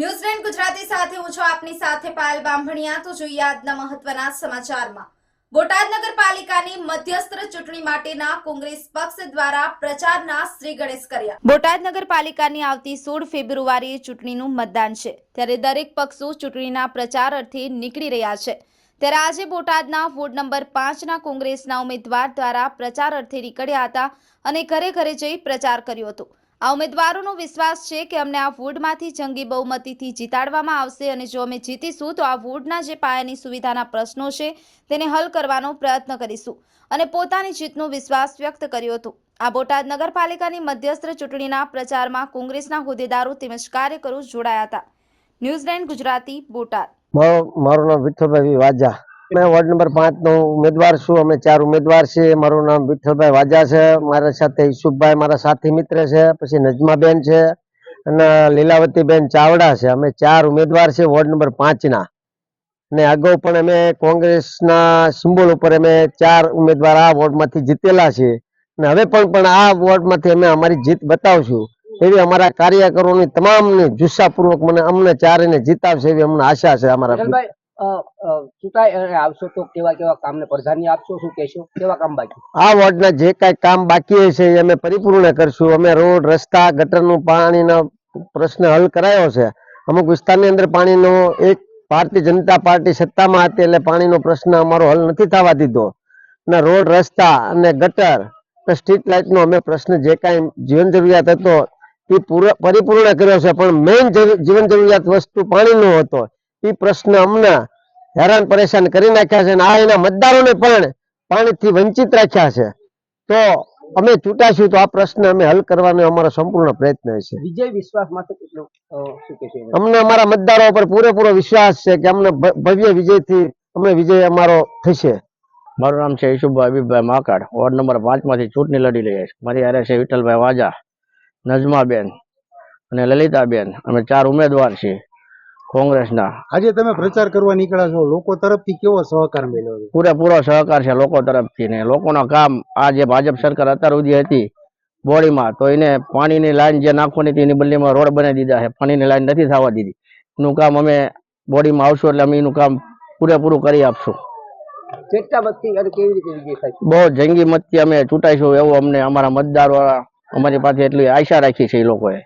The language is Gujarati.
ન્યૂઝલેન્ડ ગુજરાતી સાથે હું છું આપની સાથે પાયલ બાંભણિયા. તો જોઈએ આજના મહત્વના સમાચારમાં. બોટાદ નગરપાલિકાની મધ્યસ્થ ચૂંટણી માટેના કોંગ્રેસ પક્ષ દ્વારા પ્રચારના શ્રી ગણેશ કર્યા. બોટાદ નગરપાલિકાની આવતી સોળ ફેબ્રુઆરીએ ચૂંટણીનું મતદાન છે. ત્યારે દરેક પક્ષો ચૂંટણીના પ્રચાર અર્થે નીકળી રહ્યા છે. ત્યારે આજે બોટાદના વોર્ડ નંબર પાંચના કોંગ્રેસના ઉમેદવાર દ્વારા પ્રચાર અર્થે નીકળ્યા હતા અને ઘરે ઘરે જઈ પ્રચાર કર્યો હતો. આ ઉમેદવારોનો વિશ્વાસ છે કે અમને આ વોર્ડમાંથી જંગી બહુમતીથી જીતાડવામાં આવશે અને જો અમે જીતીશું, તો આ વોર્ડના જે પાયાની સુવિધાના પ્રશ્નો છે તેને હલ કરવાનો પ્રયત્ન કરીશું. અને પોતાની જીતનો વિશ્વાસ વ્યક્ત કર્યો હતો. આ બોટાદ નગરપાલિકાની મધ્યસ્થ ચૂંટણીના પ્રચારમાં કોંગ્રેસના હોદ્દેદારો તેમજ કાર્યકરો જોડાયા હતા. ન્યૂઝલેન્ડ ગુજરાતી, બોટાદ. મારું નામ વિઠ્ઠલભાઈ વાજા. મેં વોર્ડ નંબર પાંચ નો ઉમેદવાર છું અમે ચાર ઉમેદવાર છીએ મારું નામ વિઠ્ઠલભાઈ વાજા છે મારા સાથે ઈસુફભાઈ મારા સાથી મિત્ર છે પછી નજમાબેન છે અને લીલાવતીબેન ચાવડા છે અમે ચાર ઉમેદવાર છીએ વોર્ડ નંબર પાંચ ના ને અગાઉ પણ અમે કોંગ્રેસના સિમ્બોલ ઉપર અમે ચાર ઉમેદવાર આ વોર્ડમાંથી જીતેલા છે અને હવે પણ પણ આ વોર્ડમાંથી અમે અમારી જીત બતાવશું એવી અમારા કાર્યકરોની તમામની જુસ્સાપૂર્વક મને અમને ચારેને જીતાવશે એવી અમને આશા છે અમારા અને આવશો તો કેવા કેવા કામને પ્રધાન્ય આપશો, શું કહેશો? કેવા કામ બાકી? આ વોર્ડના જે કાંઈ કામ બાકી છે એ અમે પરિપૂર્ણ કરશું. અમે રોડ, રસ્તા, ગટરનું પાણીનો પ્રશ્ન હલ કરાયો છે. અમુક વિસ્તારની અંદર પાણીનો એક ભારતીય જનતા પાર્ટી સત્તામાં હતી એટલે પાણીનો પ્રશ્ન અમારો હલ નથી થવા દીધો. ને રોડ, રસ્તા અને ગટર ને સ્ટ્રીટ લાઇટનો અમે પ્રશ્ન જે કાંઈ જીવન જરૂરિયાત હતો, એ પૂરો- પરિપૂર્ણ કર્યો છે. પણ મેઇન જીવન જરૂરિયાત વસ્તુ પાણીનો હતો. એ પ્રશ્ન અમને હેરાન પરેશાન કરી નાખ્યા છે અને આ એના મતદારોને પણ પાણીથી વંચિત રાખ્યા છે. તો અમે ચૂંટાશું તો આ પ્રશ્ન અમે હલ કરવાનો અમારો સંપૂર્ણ પ્રયત્ન છે. વિજય વિશ્વાસ માટે? અમને અમારા મતદારો પર પૂરેપૂરો વિશ્વાસ છે કે અમને ભવ્ય વિજયથી અમને વિજય અમારો થશે. મારું નામ છે ઈશુભાઈ અભિભાઈ માકડ. વોર્ડ નંબર પાંચમાંથી ચૂંટણી લડી રહ્યા છે. મારી હારે છે વિઠ્ઠલભાઈ વાજા નજમાબેન અને લલિતાબેન. અમે ચાર ઉમેદવાર છીએ. કોંગ્રેસના. આજે તમે પ્રચાર કરવા નીકળ્યા છો લોકો તરફથી કેવો સહકાર મળ્યો છે? પૂરેપૂરો સહકાર છે લોકો તરફથી ને. લોકોનો કામ આ જે ભાજપ સરકાર અત્યાર સુધી હતી બોડીમાં તો એને પાણીની લાઈન જે નાખવાની હતી એની બદલીમાં રોડ બનાવી દીધા છે. પાણીની લાઈન નથી થવા દીધી. એનું કામ અમે બોડીમાં આવશું એટલે અમે એનું કામ પૂરેપૂરું કરી આપશું. કેટલા મતથી અને કેવી રીતે વિજય થાય બહુ જંગી મતથી અમે ચૂંટાઈશું એવું અમને અમારા મતદારો અમારી પાસે એટલી આશા રાખી છે એ લોકોએ.